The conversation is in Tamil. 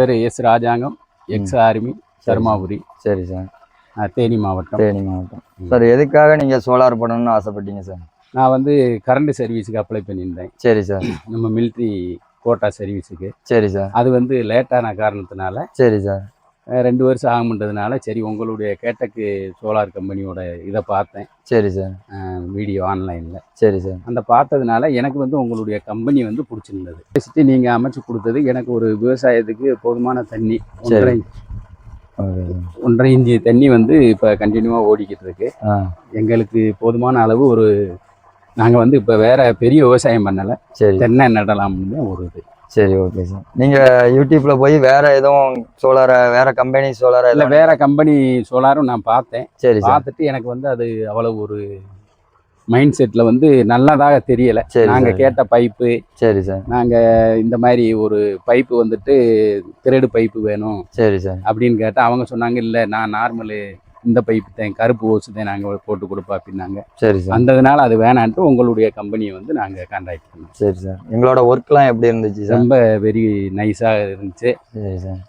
பேர் S Rajangam ex army Dharmapuri. சரி சார். தேனி மாவட்டம். தேனி மாவட்டம். சார் எதுக்காக நீங்கள் சோலார் போடணும்னு ஆசைப்பட்டீங்க சார்? நான் வந்து கரண்ட் சர்வீஸுக்கு அப்ளை பண்ணியிருந்தேன். சரி சார். நம்ம மிலிட்ரி கோட்டா சர்வீஸுக்கு சரி சார். அது வந்து லேட்டான காரணத்தினால சரி சார். ரெண்டு வருஷம் ஆகும்ன்றதுனால சரி உங்களுடைய கேட்டக்கு சோலார் கம்பெனியோட இதை பார்த்தேன். சரி சார். வீடியோ ஆன்லைனில். சரி சார். அந்த பார்த்ததுனால எனக்கு வந்து உங்களுடைய கம்பெனி வந்து பிடிச்சிருந்தது. பேசிட்டு நீங்கள் அமைச்சு கொடுத்தது எனக்கு ஒரு விவசாயத்துக்கு போதுமான தண்ணி ஒன்றரை ஒன்றரை இஞ்சி தண்ணி வந்து இப்போ கண்டினியூவாக ஓடிக்கிட்டு இருக்கு. எங்களுக்கு போதுமான அளவு ஒரு நாங்கள் வந்து இப்போ வேற பெரிய விவசாயம் பண்ணலை. சரி. தென்னை நடலாம்னு ஒரு இது. சரி ஓகே சார் நீங்கள் யூடியூப்ல போய் வேற எதுவும் சோலாரை வேற கம்பெனி சோலாரை இல்லை வேற கம்பெனி சோலாரும் நான் பார்த்தேன். சரி பார்த்துட்டு எனக்கு வந்து அது அவ்வளவு ஒரு மைண்ட் செட்டில் வந்து நல்லதாக தெரியலை. சரி நாங்கள். கேட்ட பைப்பு சரி சார். நாங்கள் இந்த மாதிரி ஒரு பைப்பு வந்துட்டு திரடு பைப்பு வேணும் சரி சார். அப்படின்னு கேட்டால் அவங்க சொன்னாங்க இல்லை நான் நார்மலு இந்த பைப்பு தான் கருப்பு ஓசு தான் நாங்கள் போட்டு கொடுப்போம் அப்படின்னாங்க. சரி சார். அந்ததுனால அது வேணான்ட்டு உங்களுடைய கம்பெனியை வந்து நாங்கள் கான்டாக்ட் பண்ணோம். சரி சார். எங்களோட ஒர்க்லாம் எப்படி இருந்துச்சு சார்? ரொம்ப வெரி நைஸாக இருந்துச்சு. சரி சார்.